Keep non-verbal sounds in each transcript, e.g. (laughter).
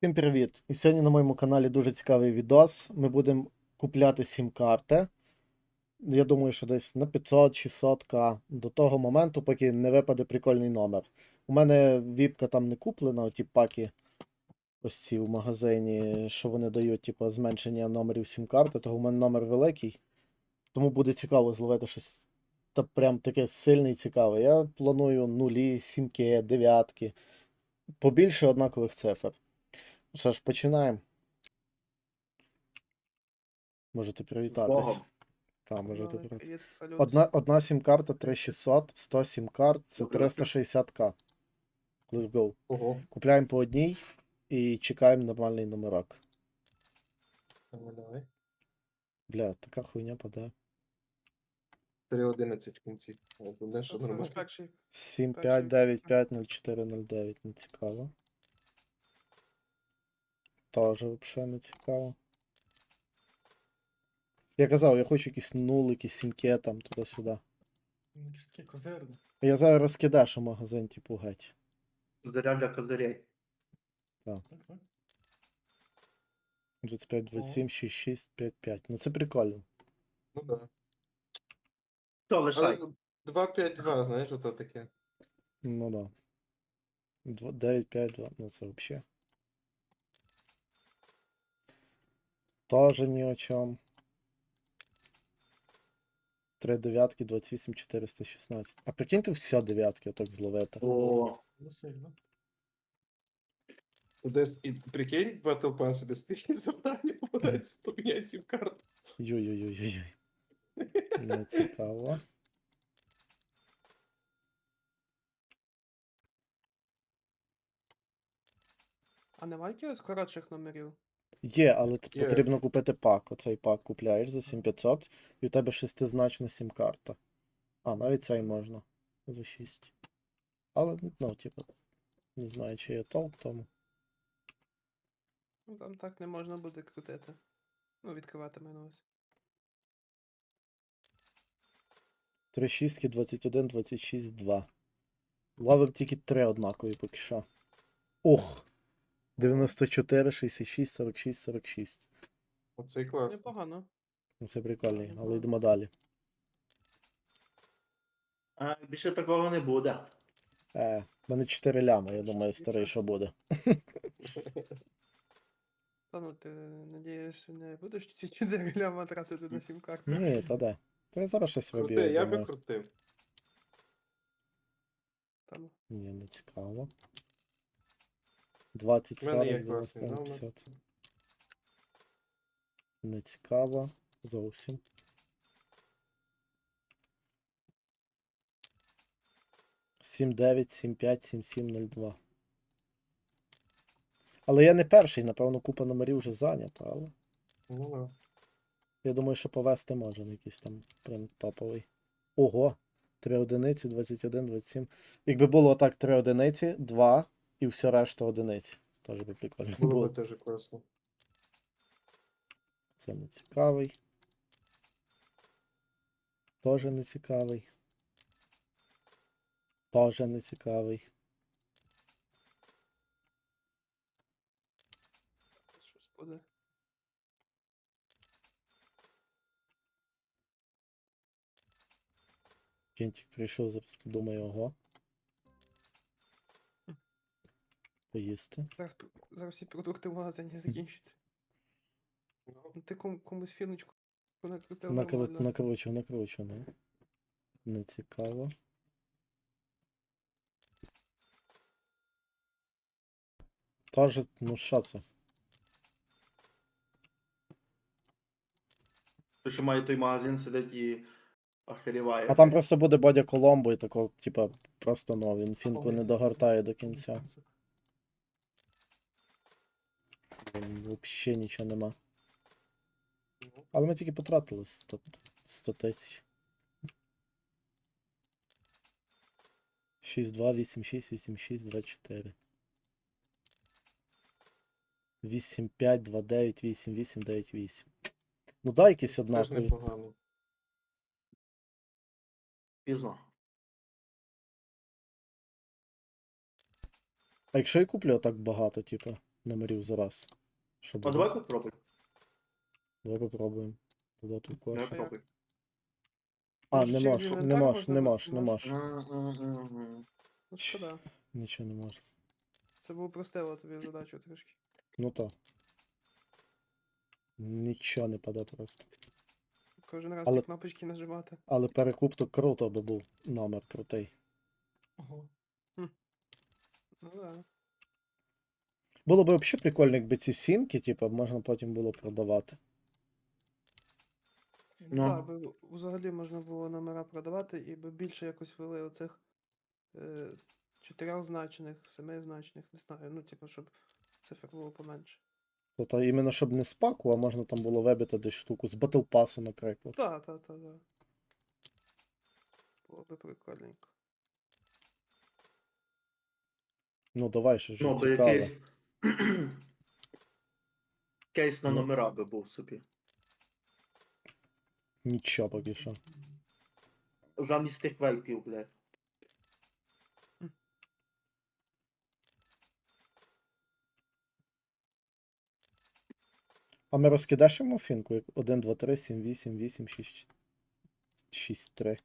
Всім привіт! І сьогодні на моєму каналі дуже цікавий відос. Ми будемо купляти сім-карти. Я думаю, що десь на 500-600к до того моменту, поки не випаде прикольний номер. У мене віпка там не куплена, ті паки ось ці в магазині, що вони дають, типу, зменшення номерів сім-карти, того у мене номер великий. Тому буде цікаво зловити щось та прям таке сильне і цікаве. Я планую нулі, сімки, дев'ятки. Побільше однакових цифр. Що ж, починаємо. Можете. Богом. Так, можете Новий привітатись. привіт, салют. Одна, одна сім-карта 3600, 100 сім-карт це 360к. Let's go. Ого. Купляємо по одній і чекаємо нормальний номерок. Бля, така хуйня паде. 3.11 в кінці. От, Одне, що нормально. 7, 5, 9, 5, 0, 4, 0, 9. Не цікаво. Тоже взагалі не цікаво. Я казав, я хочу якісь нулики, сімки там туди-сюди. Я зараз розкидашу магазин, типу, геть. Козиря для козирей. 25, 27, 6, 6, 5, 5. Ну це прикольно. Ну да. Що, лишай. 2-5-2, знаєш, ото таке. Ну да. 9, 5, 2. Ну це взагалі. Тоже ні о чому. 3 дев'ятки, 28, 416. А прикиньте все дев'ятки отак зловити. О, Ну сильно. Десь і прикинь, в Battle Pass (laughs) десь такі завдання попадаються, поміняй сім карту. Йой-йой-йой-йой. (laughs) Не цікаво. А немає якихось коротших номерів? Є, але т- Є. потрібно купити пак. Оцей пак купляєш за 7500, і у тебе шестизначна сім-карта. А, навіть цей можна. За 6. Але, ну, типу, не знаю, чи є толк в тому. Ну там так не можна буде крутити. Ну, відкривати на 3 шістки, 21, 26, 2. Ловим тільки 3 однакові поки що. Ух! 94, 66, 46, 46. Оцей клас. Непогано. Це прикольний, але йдемо далі. а, більше такого не буде. Е, в мене 4 лями, я думаю, старий, що буде. (laughs) Та ну ти надієш, не будеш ці 4 ляма тратити на сім карту? Ні, та де. Та я зараз щось Крути, виб'ю. я би думаю. крутив. Та ну. Ні, не цікаво. 20, В мене є 40, класний 90, номер. 50. Не цікаво. Зовсім. Сім дев'ять, сім п'ять, сім сім, нуль два. Але я не перший, напевно, купа номерів вже зайнята, але. Ну да. Я думаю, що повести можемо якийсь там прям топовий. Ого! 3 одиниці, 21, 27. Якби було так 3 одиниці, 2 і все решта одиниці. Теж би прикольно Було було. б теж класно. Це не цікавий. Теж не цікавий. Теж не цікавий. Щось буде. Кінтик прийшов, зараз подумає, ого. Поїсти. Зараз, зараз всі продукти в магазині закінчаться. Ну, Ти ком, комусь фіночку накрутив Накру... нормально. Накручу, накручу, ну. Не цікаво. Тоже, ну що це? Той, що має той магазин, сидить і охеріває. А там просто буде Бодя Коломбо і тако, типа, просто ну, він фінку не догортає до кінця. Взагалі нічого нема. Але ми тільки потратили 100 100 тисяч. 6, 2, 8, 6, 8, 6, 2, 4. 8, 5, 2, 9, 8, 8, 9, 8. Ну дай якісь однакові. Пізно. А якщо я куплю так багато, типу, номерів за раз. Щоб А давай попробуй. Давай попробуємо. Додати в Давай кош. попробуй. А, Може, не через можеш, не інвентар можеш, не можна- можеш, не. М-м-м-м. Ну, шкода. Нічого не можеш. Це б упростило тобі задачу трішки. Ну так. Нічого не паде просто. Кожен раз Але- ті кнопочки нажимати. Але перекуп то круто би був номер крутий. Ого. Ну да. Було б взагалі прикольно, якби ці сімки, типу, можна потім було продавати. Ну. Так, би взагалі можна було номера продавати і би більше якось вели оцих е, чотирьохзначних, семизначних, не знаю, ну, типу, щоб цифр було поменше. Тобто іменно щоб не з паку, а можна там було вибити десь штуку з Pass, наприклад. Так, так, так, так. Було би прикольненько. Ну давай, що ж Ну, то цікаво. якийсь (clears throat) кейс на Ну. номера би був собі. Нічого поки що. Замість тих вейпів, блядь. А ми розкидаш йому фінку? як 1, 2, 3, 7, 8, 8, 6, 6, 3.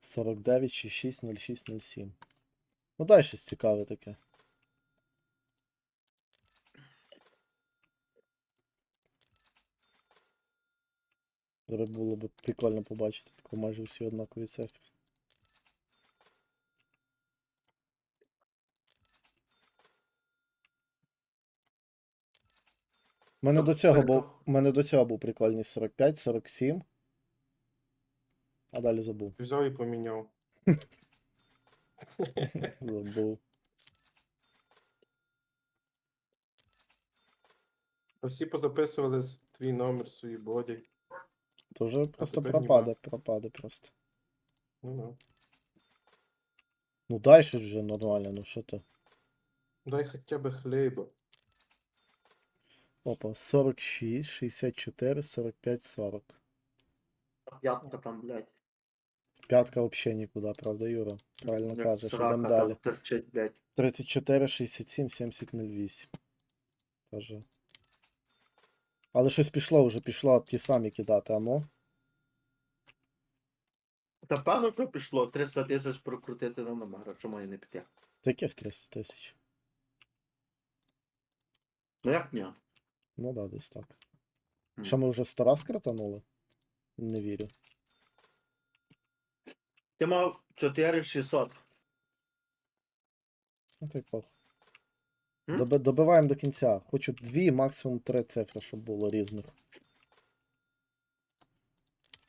49, 6, 6, 0, 6, 0, 7. Ну дай щось цікаве таке. Зараз було б прикольно побачити таку майже всі однакові цифри. У мене до цього був. У мене до цього був прикольний 45, 47. А далі забув. Взяв і поміняв. (laughs) Забув. Всі позаписували твій номер, свої боді. То вже просто тепер пропаде, німа. пропаде просто. Ну, ну. Ну дай щось вже нормально, ну що ти. Дай хоча б хліба. Опа, 46, 64, 45, 40. П'ятка там, блядь. П'ятка взагалі нікуди, правда, Юра? Правильно Як кажеш, срака йдемо там далі. Терчить, блядь. 34, 67, 70, 08. Тоже. Але щось пішло вже, пішло ті самі кидати, а ну. Та певно, що пішло 300 тисяч прокрутити на номера, що має не піти. Таких 300 тисяч. Ну як ні? Ну да, десь так. Мгм. Що ми вже 100 раз крутанули? Не вірю. Ти мав 4600. Ну так пох. Доби, добиваємо до кінця. Хочу дві, максимум три цифри, щоб було різних.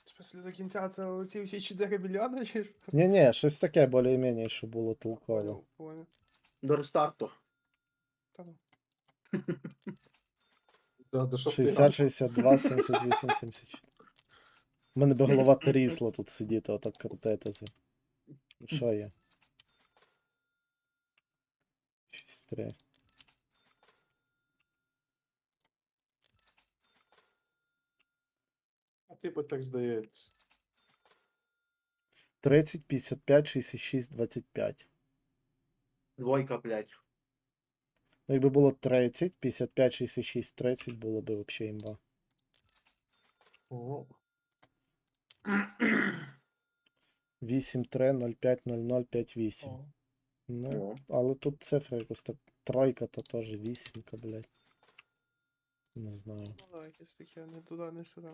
Смысле, до кінця це оці всі 4 мільйони, чи ж? Ні, ні, щось таке більш-менш, щоб було толково. Понял, понял. До рестарту. Та ну. Да, до 60, 62, 78, 74. У мене би голова трісла тут сидіти, отак крутити це. Ну, Що є? 6, 3. А типу так здається. 30, 55, 66, 25. Двойка, блядь. Ну, якби було 30, 55, 66, 30, було б взагалі імба. О, 8, 3, 0, 5, 0, 0, 5, 8. Ну, Ну. але тут цифра якось так. Тройка, то теж вісімка, блядь. Не знаю. Ну да, якесь таке, не туди, не сюди.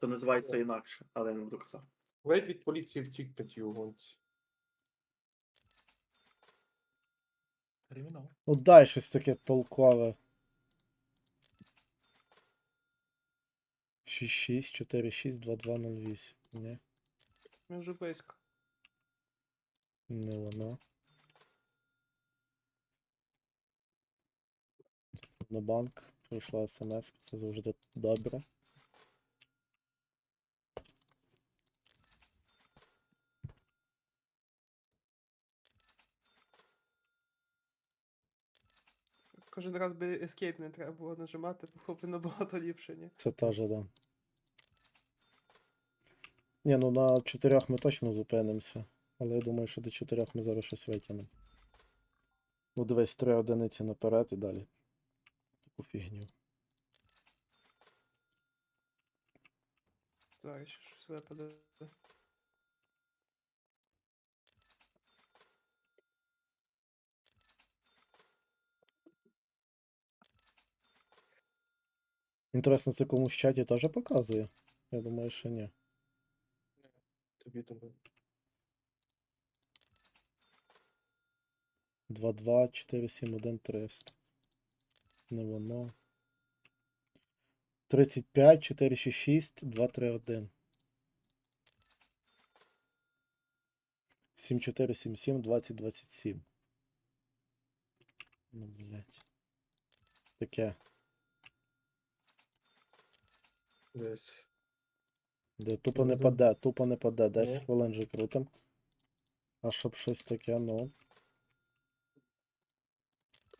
То називається інакше, але я не буду казати. Ледь від поліції втік тій угонці. Кримінал. Ну дай щось таке толкове. 6, 6, 4, 6, 2, 2, 0, 8. Ні, Ми вже близько. не воно. На банк прийшла смс, це завжди добре. Кожен раз би escape не треба було нажимати, було б набагато ліпше, ні? Це теж, да. Ні, ну на чотирьох ми точно зупинимося. Але я думаю, що до чотирьох ми зараз щось витягнемо. Ну, дивись, три одиниці наперед і далі. Таку фігню. Зараз ще щось випаде. Інтересно, це комусь в чаті теж показує? Я думаю, що ні. Тобі думаю. 2, 2, 4, 7, 1, 300. Не воно. 35, 4, 6, 6, 2, 3, 1. 7, 4, 7, 7, 20, 27. Ну, блядь. Таке. Десь. Де тупо не паде, тупо не паде. 10 Ну. хвилин же крутим. А щоб щось таке, ну.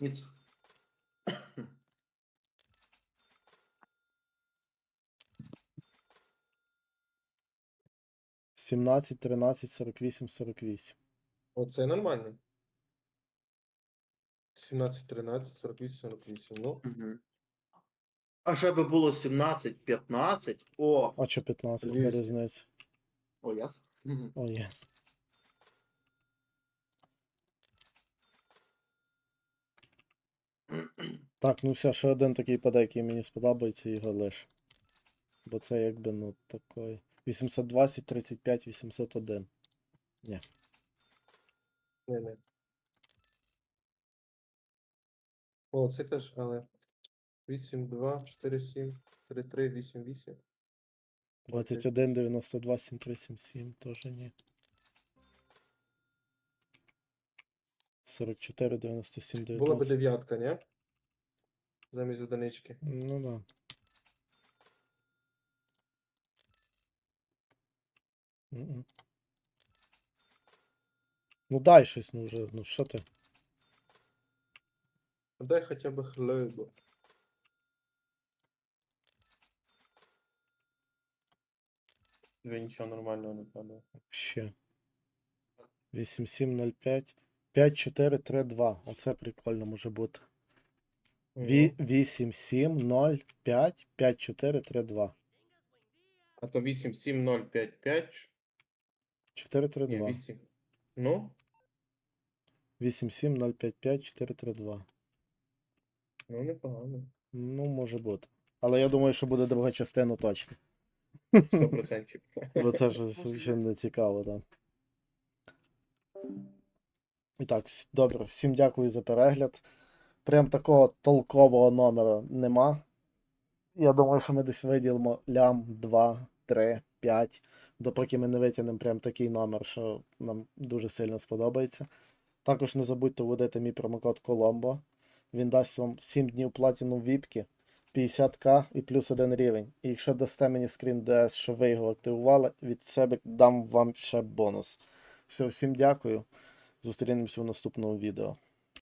Ніц. 17, 13, 48, 48. Оце нормально. 17, 13, 48, 48. Ну, Мгм. А ще би було 17, 15. О, А що 15 на Двісті. різницю? о, яс. Мгм. О, єс. Так, ну все, ще один такий паде, який мені сподобається, його лиш. Бо це якби, ну, такий. 820, 35, 801. не, не. О, це теж, але 8, 2, 4, 7, 3, 3, 8, 8. 21, 92, 73, 77, теж ні. 44, 97, Була би 19. дев'ятка, ні? Замість одинички. Ну да. Ну дай щось, ну вже, ну що ти? Дай хоча б хлебу. Дві нічого нормального не падає. Ще. 8705. 5432. Оце прикольно може бути. Ві- 8705 5432. А то 8, 7, 0, 5, 5. Ні, 432. 8. Ну, 8705 432. ну непогано. Ну, може бути. Але я думаю, що буде друга частина точно. 100%. Бо це ж звичайно цікаво, так. І так, добре, всім дякую за перегляд. Прям такого толкового номера нема. Я думаю, що ми десь виділимо лям 2, 3, 5, допоки ми не витягнемо прям такий номер, що нам дуже сильно сподобається. Також не забудьте вводити мій промокод Коломбо. Він дасть вам 7 днів платіну віпки, 50к і плюс один рівень. І якщо дасте мені скрін DS, що ви його активували, від себе дам вам ще бонус. Все, всім дякую. Зустрінемося у наступному відео.